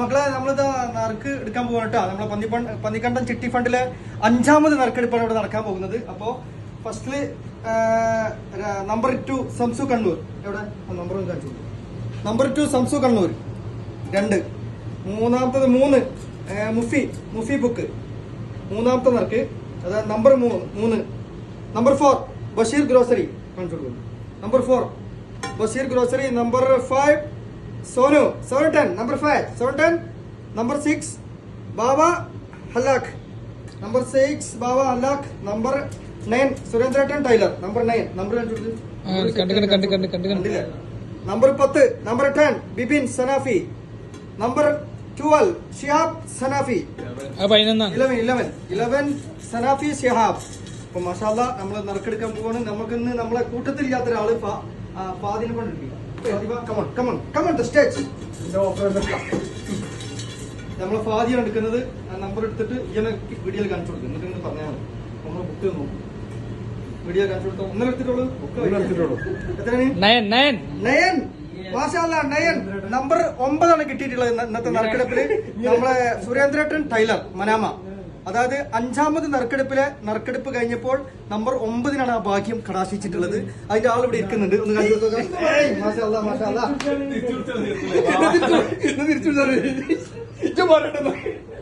മക്കളെ നമ്മളിത് നറുക്ക് എടുക്കാൻ പോകണം കേട്ടോ നമ്മളെ പന്നി പന്നിക്കണ്ടം ചിട്ടി ഫണ്ടിലെ അഞ്ചാമത് നറുക്കെടുപ്പാണ് ഇവിടെ നടക്കാൻ പോകുന്നത്. അപ്പോ ഫസ്റ്റിൽ നമ്പർ ടു സംസു കണ്ണൂർ. എവിടെ? നമ്പർ കാണിച്ചു നമ്പർ ടു സംസു കണ്ണൂർ. രണ്ട്. മൂന്നാമത്തത് മൂന്ന്. മുഫി മുഫി ബുക്ക് മൂന്നാമത്തെ നറുക്ക് അതായത് നമ്പർ മൂന്ന്. നമ്പർ ഫോർ ബഷീർ ഗ്രോസറി കാണിച്ചു കൊടുക്കുന്നു number four Basheer grocery number five Sonu seven ten number five seven ten number six Baba ഹലാഖ്. Number six Baba ഹലാഖ്. Number nine സുരേന്ദ്രേട്ടൻ tailor. Number nine number. Number പത്ത്. Number ten Bibin Sanafi. Number twelve Shihab Sanafi. Eleven eleven eleven Sanafi Shihab. അപ്പൊ മഷാല നമ്മൾ നറുക്കെടുക്കാൻ പോവാണ്. നമുക്കിന്ന് നമ്മളെ കൂട്ടത്തിൽ ഇല്ലാത്ത ഒരാൾ സ്റ്റേജ് നമ്മളെ ഫാദിയാണ് എടുക്കുന്നത്. ആ നമ്പർ എടുത്തിട്ട് ഇങ്ങനെ വീഡിയോയിൽ കാണിച്ചു കൊടുക്കും. എന്നിട്ട് ഇങ്ങനെ പറഞ്ഞാൽ മതി. നമ്മൾ ബുക്ക് നോക്കും. വീഡിയോ കാണിച്ചു കൊടുത്തോ? ഒന്നര എടുത്തിട്ടുള്ളൂ? എത്രയാണ്? Nine nine. നയൻ. മാഷാല്ല നയൻ. നമ്പർ ഒമ്പതാണ് കിട്ടിയിട്ടുള്ളത് ഇന്ന- ഇന്നത്തെ നറുക്കെടുപ്പിൽ നമ്മളെ സുരേന്ദ്രേട്ടൻ ടൈലർ മനാമ. അതായത് അഞ്ചാമത് നറുക്കെടുപ്പിലെ നറുക്കെടുപ്പ് കഴിഞ്ഞപ്പോൾ നമ്പർ ഒമ്പതിനാണ് ആ ഭാഗ്യം കടാശിച്ചിട്ടുള്ളത്. അതിന്റെ ആൾ ഇവിടെ ഇരിക്കുന്നുണ്ട്. ഒന്ന് കാണിച്ചു മാഷാല്ലാ. തിരിച്ചു.